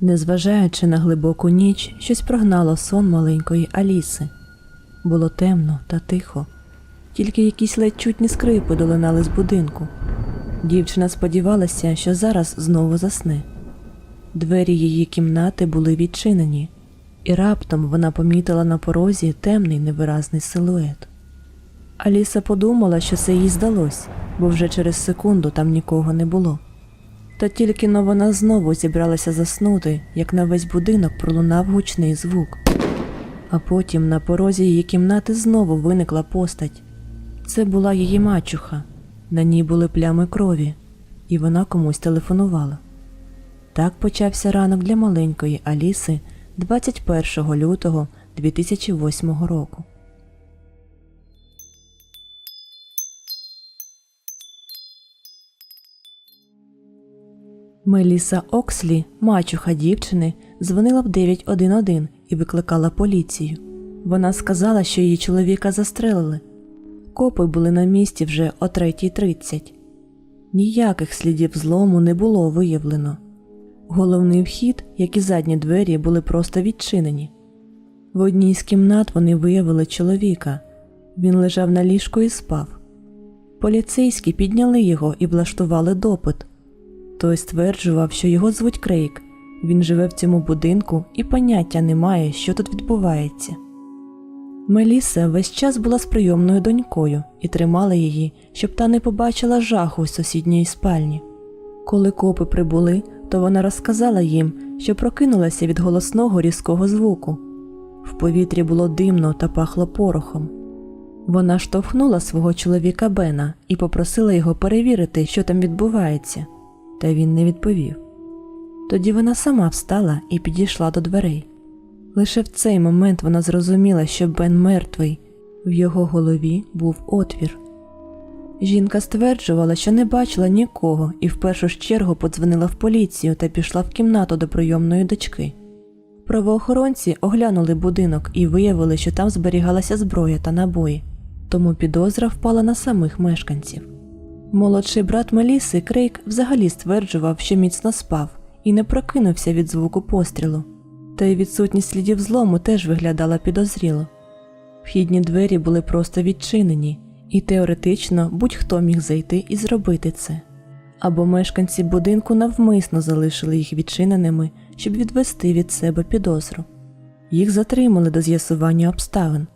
Незважаючи на глибоку ніч, щось прогнало сон маленької Аліси. Було темно та тихо, тільки якісь ледь чутні скрипи долинали з будинку. Дівчина сподівалася, що зараз знову засне. Двері її кімнати були відчинені, і раптом вона помітила на порозі темний невиразний силует. Аліса подумала, що це їй здалось, бо вже через секунду там нікого не було. Та тільки но вона знову зібралася заснути, як на весь будинок пролунав гучний звук. А потім на порозі її кімнати знову виникла постать. Це була її мачуха. На ній були плями крові, і вона комусь телефонувала. Так почався ранок для маленької Аліси 21 лютого 2008 року. Меліса Окслі, мачуха дівчини, дзвонила в 911 і викликала поліцію. Вона сказала, що її чоловіка застрелили. Копи були на місці вже о 3.30. Ніяких слідів злому не було виявлено. Головний вхід, як і задні двері, були просто відчинені. В одній з кімнат вони виявили чоловіка. Він лежав на ліжку і спав. Поліцейські підняли його і влаштували допит. Той стверджував, що його звуть Крейг. Він живе в цьому будинку і поняття не має, що тут відбувається. Меліса весь час була з прийомною донькою і тримала її, щоб та не побачила жаху з сусідньої спальні. Коли копи прибули, то вона розказала їм, що прокинулася від голосного різкого звуку. В повітрі було димно та пахло порохом. Вона штовхнула свого чоловіка Бена і попросила його перевірити, що там відбувається, та він не відповів. Тоді вона сама встала і підійшла до дверей. Лише в цей момент вона зрозуміла, що Бен мертвий, в його голові був отвір. Жінка стверджувала, що не бачила нікого і в першу чергу подзвонила в поліцію та пішла в кімнату до прийомної дочки. Правоохоронці оглянули будинок і виявили, що там зберігалася зброя та набої, тому підозра впала на самих мешканців. Молодший брат Меліси Крейг взагалі стверджував, що міцно спав і не прокинувся від звуку пострілу. Та й відсутність слідів злому теж виглядала підозріло. Вхідні двері були просто відчинені, і теоретично будь-хто міг зайти і зробити це. Або мешканці будинку навмисно залишили їх відчиненими, щоб відвести від себе підозру. Їх затримали до з'ясування обставин.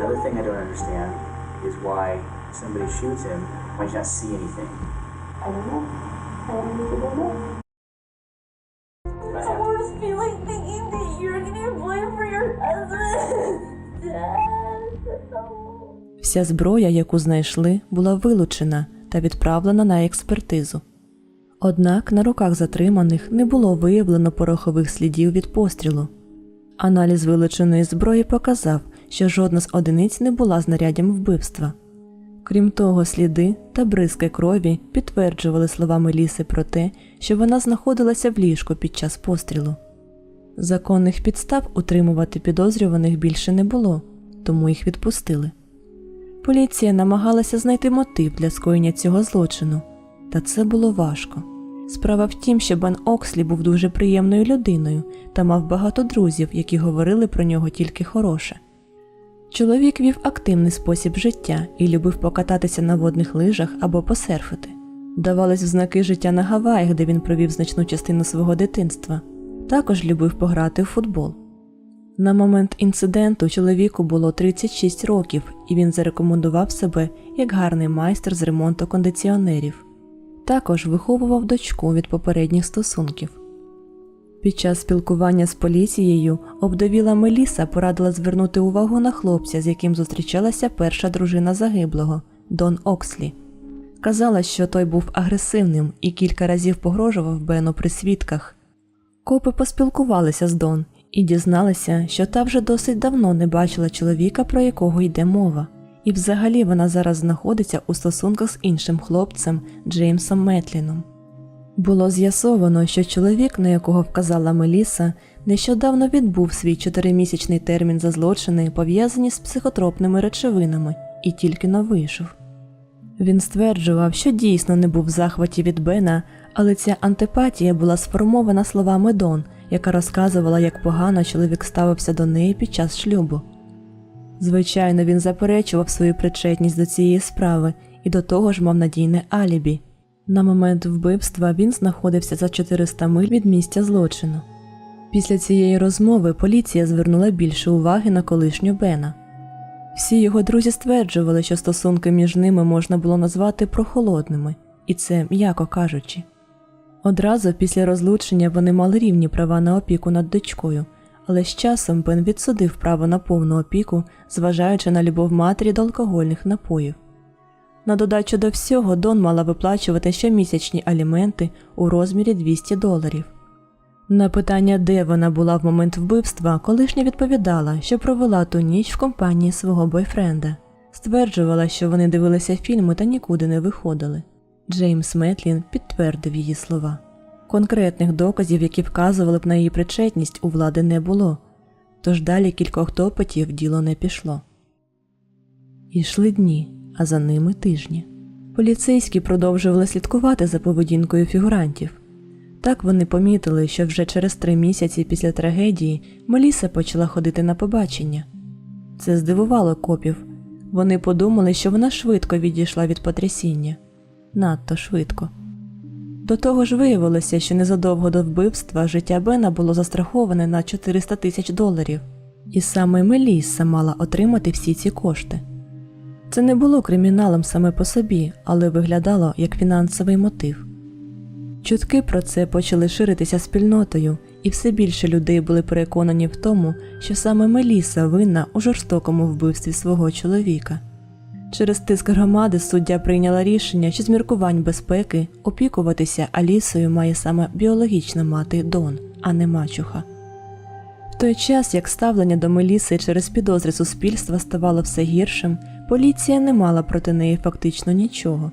There. Another thing I don't understand is why somebody shoots him when you not see anything. I don't know. I don't know. Right I after- was feeling thinking that you're gonna blame for your husband. Dad. Вся зброя, яку знайшли, була вилучена та відправлена на експертизу. Однак на руках затриманих не було виявлено порохових слідів від пострілу. Аналіз вилученої зброї показав, що жодна з одиниць не була знаряддям вбивства. Крім того, сліди та бризки крові підтверджували словами Ліси про те, що вона знаходилася в ліжку під час пострілу. Законних підстав утримувати підозрюваних більше не було, тому їх відпустили. Поліція намагалася знайти мотив для скоєння цього злочину, та це було важко. Справа в тім, що Бен Окслі був дуже приємною людиною та мав багато друзів, які говорили про нього тільки хороше. Чоловік вів активний спосіб життя і любив покататися на водних лижах або посерфити. Давались взнаки життя на Гаваях, де він провів значну частину свого дитинства. Також любив пограти в футбол. На момент інциденту чоловіку було 36 років, і він зарекомендував себе як гарний майстер з ремонту кондиціонерів. Також виховував дочку від попередніх стосунків. Під час спілкування з поліцією обдовіла Меліса порадила звернути увагу на хлопця, з яким зустрічалася перша дружина загиблого Дон Окслі. Казала, що той був агресивним і кілька разів погрожував Бену при свідках. Копи поспілкувалися з Дон і дізналися, що та вже досить давно не бачила чоловіка, про якого йде мова, і взагалі вона зараз знаходиться у стосунках з іншим хлопцем Джеймсом Метліном. Було з'ясовано, що чоловік, на якого вказала Меліса, нещодавно відбув свій чотиримісячний термін за злочини, пов'язані з психотропними речовинами, і тільки но вийшов. Він стверджував, що дійсно не був в захваті від Бена, але ця антипатія була сформована словами Дон, яка розказувала, як погано чоловік ставився до неї під час шлюбу. Звичайно, він заперечував свою причетність до цієї справи і до того ж мав надійне алібі. На момент вбивства він знаходився за 400 миль від місця злочину. Після цієї розмови поліція звернула більше уваги на колишню Бена. Всі його друзі стверджували, що стосунки між ними можна було назвати прохолодними, і це м'яко кажучи. Одразу після розлучення вони мали рівні права на опіку над дочкою, але з часом Бен відсудив право на повну опіку, зважаючи на любов матері до алкогольних напоїв. На додачу до всього Дон мала виплачувати щомісячні аліменти у розмірі 200 доларів. На питання, де вона була в момент вбивства, колишня відповідала, що провела ту ніч в компанії свого бойфренда. Стверджувала, що вони дивилися фільми та нікуди не виходили. Джеймс Метлін підтвердив її слова. Конкретних доказів, які вказували б на її причетність, у влади не було, тож далі кількох допитів діло не пішло. Ішли дні, а за ними тижні. Поліцейські продовжували слідкувати за поведінкою фігурантів. Так вони помітили, що вже через три місяці після трагедії Меліса почала ходити на побачення. Це здивувало копів. Вони подумали, що вона швидко відійшла від потрясіння. Надто швидко. До того ж виявилося, що незадовго до вбивства життя Бена було застраховане на 400 тисяч доларів, і саме Меліса мала отримати всі ці кошти. Це не було криміналом саме по собі, але виглядало як фінансовий мотив. Чутки про це почали ширитися спільнотою, і все більше людей були переконані в тому, що саме Меліса винна у жорстокому вбивстві свого чоловіка. Через тиск громади суддя прийняла рішення, що з міркувань безпеки опікуватися Алісою має саме біологічна мати Дон, а не мачуха. В той час, як ставлення до Меліси через підозри суспільства ставало все гіршим, поліція не мала проти неї фактично нічого.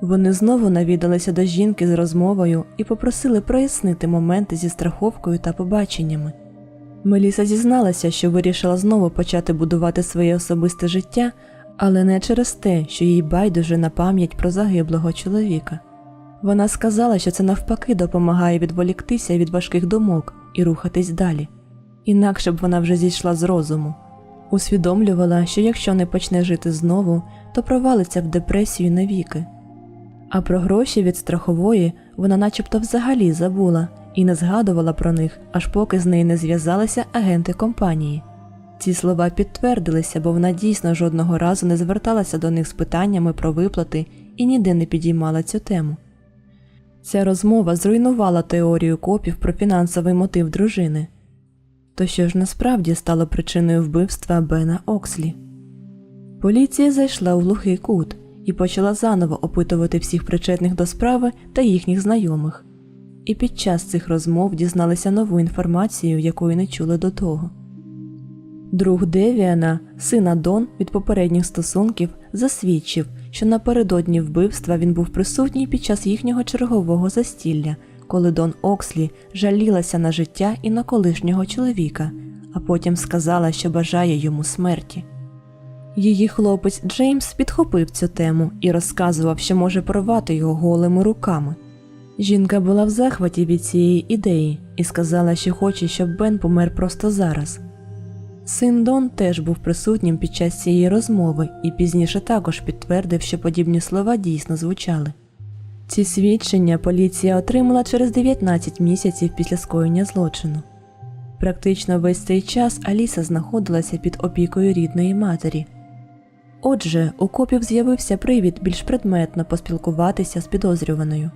Вони знову навідалися до жінки з розмовою і попросили прояснити моменти зі страховкою та побаченнями. Меліса зізналася, що вирішила знову почати будувати своє особисте життя, але не через те, що їй байдуже на пам'ять про загиблого чоловіка. Вона сказала, що це навпаки допомагає відволіктися від важких думок і рухатись далі. Інакше б вона вже зійшла з розуму. Усвідомлювала, що якщо не почне жити знову, то провалиться в депресію навіки. А про гроші від страхової вона начебто взагалі забула і не згадувала про них, аж поки з нею не зв'язалися агенти компанії. Ці слова підтвердилися, бо вона дійсно жодного разу не зверталася до них з питаннями про виплати і ніде не підіймала цю тему. Ця розмова зруйнувала теорію копів про фінансовий мотив дружини. То що ж насправді стало причиною вбивства Бена Окслі? Поліція зайшла у глухий кут і почала заново опитувати всіх причетних до справи та їхніх знайомих. І під час цих розмов дізналися нову інформацію, якої не чули до того. Друг Девіана, сина Дон від попередніх стосунків, засвідчив, що напередодні вбивства він був присутній під час їхнього чергового застілля, коли Дон Окслі жалілася на життя і на колишнього чоловіка, а потім сказала, що бажає йому смерті. Її хлопець Джеймс підхопив цю тему і розказував, що може порвати його голими руками. Жінка була в захваті від цієї ідеї і сказала, що хоче, щоб Бен помер просто зараз. Син Дон теж був присутнім під час цієї розмови і пізніше також підтвердив, що подібні слова дійсно звучали. Ці свідчення поліція отримала через 19 місяців після скоєння злочину. Практично весь цей час Аліса знаходилася під опікою рідної матері. Отже, у копів з'явився привід більш предметно поспілкуватися з підозрюваною.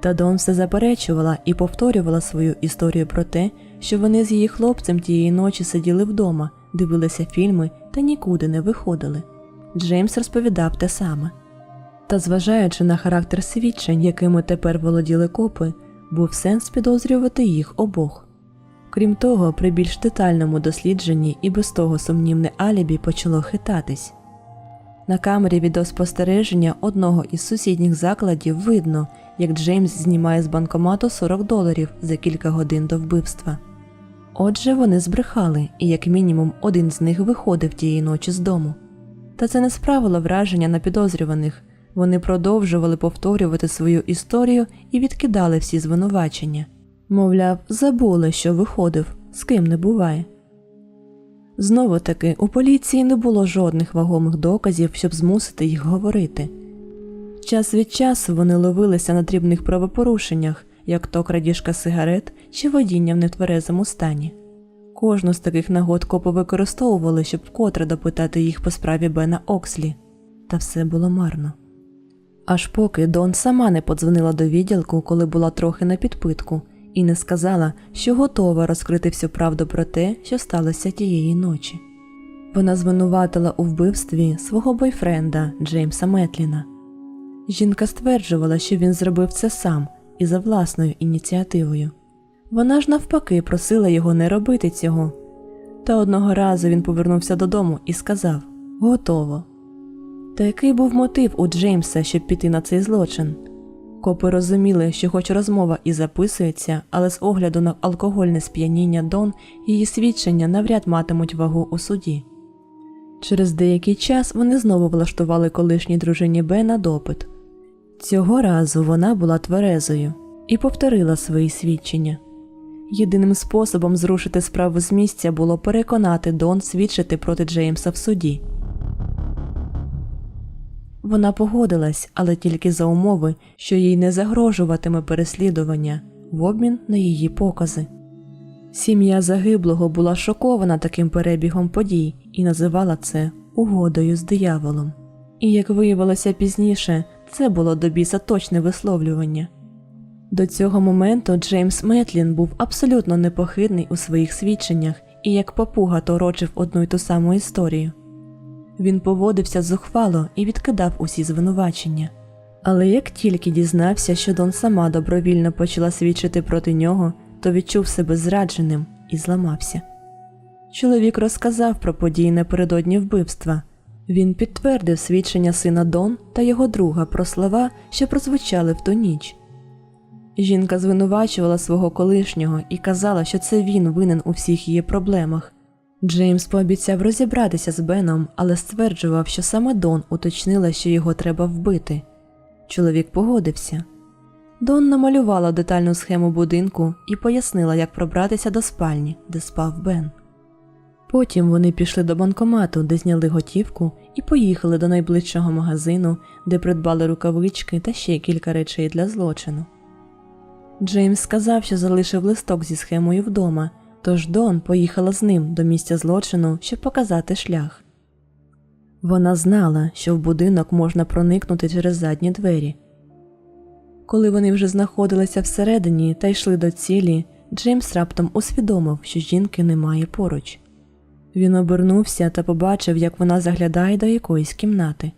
Та Дон все заперечувала і повторювала свою історію про те, що вони з її хлопцем тієї ночі сиділи вдома, дивилися фільми та нікуди не виходили. Джеймс розповідав те саме. Та зважаючи на характер свідчень, якими тепер володіли копи, був сенс підозрювати їх обох. Крім того, при більш детальному дослідженні і без того сумнівне алібі почало хитатись. На камері відеоспостереження одного із сусідніх закладів видно, як Джеймс знімає з банкомату 40 доларів за кілька годин до вбивства. Отже, вони збрехали, і як мінімум один з них виходив тієї ночі з дому. Та це не справило враження на підозрюваних, Вони продовжували повторювати свою історію і відкидали всі звинувачення. Мовляв, забули, що виходив, з ким не буває. Знову таки, у поліції не було жодних вагомих доказів, щоб змусити їх говорити. Час від часу вони ловилися на дрібних правопорушеннях, як то крадіжка сигарет чи водіння в нетверезому стані. Кожну з таких нагод копи використовували, щоб вкотре допитати їх по справі Бена Окслі, та все було марно. Аж поки Дон сама не подзвонила до відділку, коли була трохи на підпитку, і не сказала, що готова розкрити всю правду про те, що сталося тієї ночі. Вона звинуватила у вбивстві свого бойфренда Джеймса Метліна. Жінка стверджувала, що він зробив це сам і за власною ініціативою. Вона ж навпаки просила його не робити цього. Та одного разу він повернувся додому і сказав Готово. Та який був мотив у Джеймса, щоб піти на цей злочин? Копи розуміли, що хоч розмова і записується, але з огляду на алкогольне сп'яніння Дон її свідчення навряд матимуть вагу у суді. Через деякий час вони знову влаштували колишній дружині Бена допит. Цього разу вона була тверезою і повторила свої свідчення. Єдиним способом зрушити справу з місця було переконати Дон свідчити проти Джеймса в суді. Вона погодилась, але тільки за умови, що їй не загрожуватиме переслідування в обмін на її покази. Сім'я загиблого була шокована таким перебігом подій і називала це угодою з дияволом. І як виявилося пізніше, це було до біса точне висловлювання. До цього моменту Джеймс Метлін був абсолютно непохитний у своїх свідченнях і як папуга торочив одну й ту саму історію. Він поводився зухвало і відкидав усі звинувачення. Але як тільки дізнався, що Дон сама добровільно почала свідчити проти нього, то відчув себе зрадженим і зламався. Чоловік розказав про події напередодні вбивства. Він підтвердив свідчення сина Дон та його друга про слова, що прозвучали в ту ніч. Жінка звинувачувала свого колишнього і казала, що це він винен у всіх її проблемах. Джеймс пообіцяв розібратися з Беном, але стверджував, що саме Дон уточнила, що його треба вбити. Чоловік погодився. Дон намалювала детальну схему будинку і пояснила, як пробратися до спальні, де спав Бен. Потім вони пішли до банкомату, де зняли готівку, і поїхали до найближчого магазину, де придбали рукавички та ще кілька речей для злочину. Джеймс сказав, що залишив листок зі схемою вдома, тож Дон поїхала з ним до місця злочину, щоб показати шлях. Вона знала, що в будинок можна проникнути через задні двері. Коли вони вже знаходилися всередині та йшли до цілі, Джеймс раптом усвідомив, що жінки немає поруч. Він обернувся та побачив, як вона заглядає до якоїсь кімнати.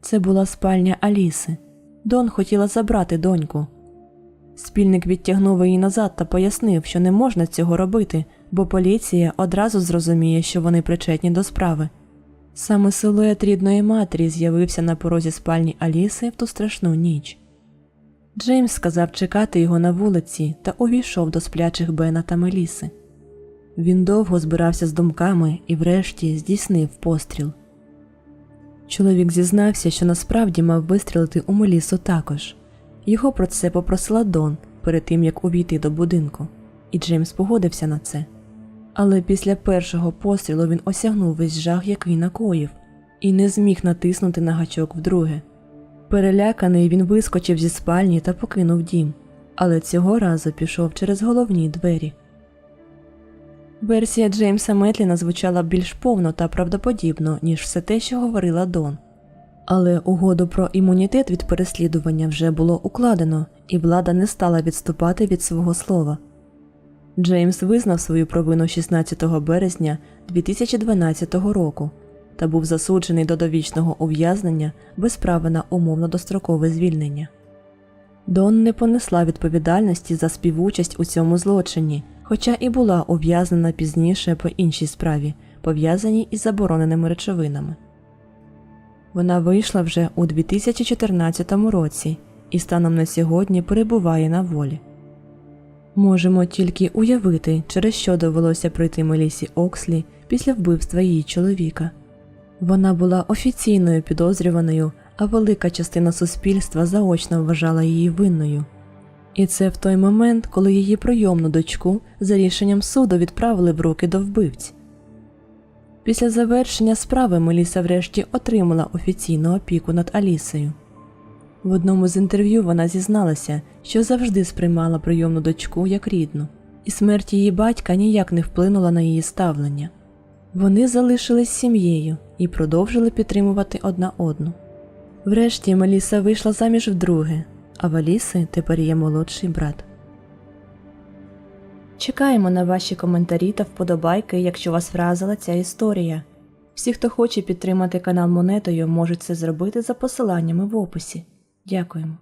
Це була спальня Аліси. Дон хотіла забрати доньку. Спільник відтягнув її назад та пояснив, що не можна цього робити, бо поліція одразу зрозуміє, що вони причетні до справи. Саме силует рідної матері з'явився на порозі спальні Аліси в ту страшну ніч. Джеймс сказав чекати його на вулиці та увійшов до сплячих Бена та Меліси. Він довго збирався з думками і, врешті, здійснив постріл. Чоловік зізнався, що насправді мав вистрілити у Мелісу також. Його про це попросила Дон перед тим, як увійти до будинку, і Джеймс погодився на це. Але після першого пострілу він осягнув весь жах, який накоїв, і не зміг натиснути на гачок вдруге. Переляканий він вискочив зі спальні та покинув дім, але цього разу пішов через головні двері. Версія Джеймса Метліна звучала більш повно та правдоподібно, ніж все те, що говорила Дон. Але угоду про імунітет від переслідування вже було укладено, і влада не стала відступати від свого слова. Джеймс визнав свою провину 16 березня 2012 року та був засуджений до довічного ув'язнення без права на умовно дострокове звільнення. Дон не понесла відповідальності за співучасть у цьому злочині, хоча і була ув'язнена пізніше по іншій справі, пов'язаній із забороненими речовинами. Вона вийшла вже у 2014 році і станом на сьогодні перебуває на волі. Можемо тільки уявити, через що довелося пройти Мелісі Окслі після вбивства її чоловіка. Вона була офіційною підозрюваною, а велика частина суспільства заочно вважала її винною. І це в той момент, коли її прийомну дочку за рішенням суду відправили в руки до вбивць. Після завершення справи Меліса врешті отримала офіційну опіку над Алісою. В одному з інтерв'ю вона зізналася, що завжди сприймала прийомну дочку як рідну, і смерть її батька ніяк не вплинула на її ставлення. Вони залишились сім'єю і продовжили підтримувати одна одну. Врешті Меліса вийшла заміж вдруге, а в Аліси тепер є молодший брат. Чекаємо на ваші коментарі та вподобайки, якщо вас вразила ця історія. Всі, хто хоче підтримати канал монетою, можуть це зробити за посиланнями в описі. Дякуємо.